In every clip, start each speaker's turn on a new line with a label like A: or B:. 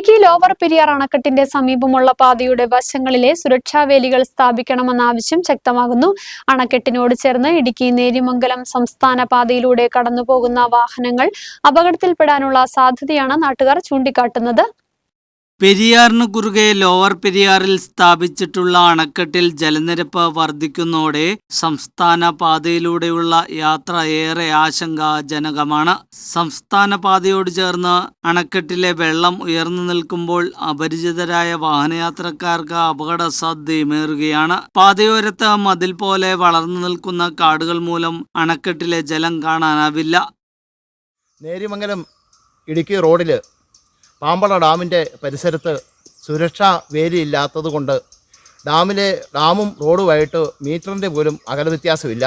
A: Idukki lower Periyar അണക്കെട്ടിന്റെ സമീപമുള്ള പാതയുടെ വശങ്ങളിലെ സുരക്ഷാ വേലികൾ സ്ഥാപിക്കണമെന്ന ആവശ്യം ശക്തമാകുന്നു. അണക്കെട്ടിനോട് ചേർന്ന് ഇടുക്കി നേര്യമംഗലം സംസ്ഥാന പാതയിലൂടെ കടന്നുപോകുന്ന വാഹനങ്ങൾ അപകടത്തിൽപ്പെടാനുള്ള സാധ്യതയാണ് നാട്ടുകാർ ചൂണ്ടിക്കാട്ടുന്നത്.
B: പെരിയാറിന് കുറുകെ ലോവർ പെരിയാറിൽ സ്ഥാപിച്ചിട്ടുള്ള അണക്കെട്ടിൽ ജലനിരപ്പ് വർദ്ധിക്കുന്നതോടെ സംസ്ഥാന പാതയിലൂടെയുള്ള യാത്ര ഏറെ ആശങ്കാജനകമാണ്. സംസ്ഥാന പാതയോട് ചേർന്ന് അണക്കെട്ടിലെ വെള്ളം ഉയർന്നു നിൽക്കുമ്പോൾ അപരിചിതരായ വാഹനയാത്രക്കാർക്ക് അപകട സാധ്യമേറുകയാണ് പാതയോരത്ത് മതിൽ പോലെ വളർന്നു നിൽക്കുന്ന കാടുകൾ മൂലം അണക്കെട്ടിലെ ജലം കാണാനാവില്ല.
C: നേരിമംഗലം ഇടുക്കി റോഡിൽ പാമ്പള ഡാമിന്റെ പരിസരത്ത് സുരക്ഷാ വേലി ഇല്ലാത്തത് കൊണ്ട് ഡാമിലെ ഡാമും റോഡുമായിട്ട് മീറ്ററിന്റെ പോലും അകല വ്യത്യാസമില്ല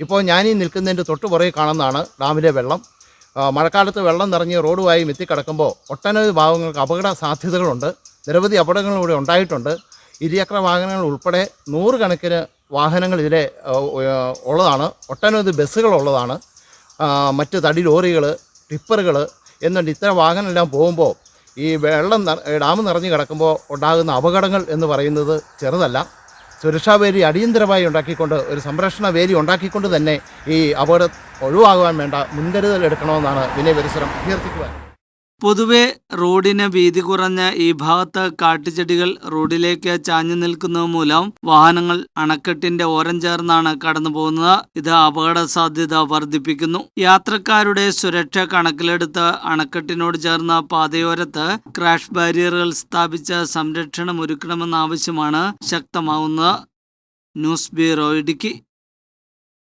C: ഇപ്പോൾ ഞാനീ നിൽക്കുന്നതിന്റെ തൊട്ട് പുറകെ കാണുന്നതാണ് ഡാമിലെ വെള്ളം. മഴക്കാലത്ത് വെള്ളം നിറഞ്ഞ് റോഡുമായി എത്തിക്കിടക്കുമ്പോൾ ഒട്ടനവധി ഭാഗങ്ങൾക്ക് അപകട സാധ്യതകളുണ്ട്. നിരവധി അപകടങ്ങൾ ഇവിടെ ഉണ്ടായിട്ടുണ്ട്. ഇരുചക്ര വാഹനങ്ങൾ ഉൾപ്പെടെ നൂറുകണക്കിന് വാഹനങ്ങൾ ഇതിലെ ഉള്ളതാണ്. ഒട്ടനവധി ബസ്സുകൾ ഉള്ളതാണ്. മറ്റ് തടി ലോറികൾ ടിപ്പറുകൾ എന്നുണ്ട്. ഇത്തരം വാഹനമെല്ലാം പോകുമ്പോൾ ഈ വെള്ളം ഡാം നിറഞ്ഞു കിടക്കുമ്പോൾ ഉണ്ടാകുന്ന അപകടങ്ങൾ എന്ന് പറയുന്നത് ചെറുതല്ല. സുരക്ഷാ വേലി അടിയന്തരമായി ഉണ്ടാക്കിക്കൊണ്ട് ഒരു സംരക്ഷണ വേലി ഉണ്ടാക്കിക്കൊണ്ട് തന്നെ ഈ അപകടം ഒഴിവാകുവാൻ വേണ്ട മുൻകരുതൽ എടുക്കണമെന്നാണ് വിനയ പരിസരം അഭ്യർത്ഥിക്കുവാൻ.
B: പൊതുവെ റോഡിന് വീതി കുറഞ്ഞ ഈ ഭാഗത്ത് കാട്ടുചെടികൾ റോഡിലേക്ക് ചാഞ്ഞു നിൽക്കുന്നത് മൂലം വാഹനങ്ങൾ അണക്കെട്ടിന്റെ ഓരം ചേർന്നാണ് കടന്നു പോകുന്നത്. ഇത് അപകട സാധ്യത വർദ്ധിപ്പിക്കുന്നു. യാത്രക്കാരുടെ സുരക്ഷ കണക്കിലെടുത്ത് അണക്കെട്ടിനോട് ചേർന്ന പാതയോരത്ത് ക്രാഷ് ബാരിയറുകൾ സ്ഥാപിച്ച സംരക്ഷണം ഒരുക്കണമെന്ന ആവശ്യമാണ് ശക്തമാവുന്നത്. News bureau Idukki.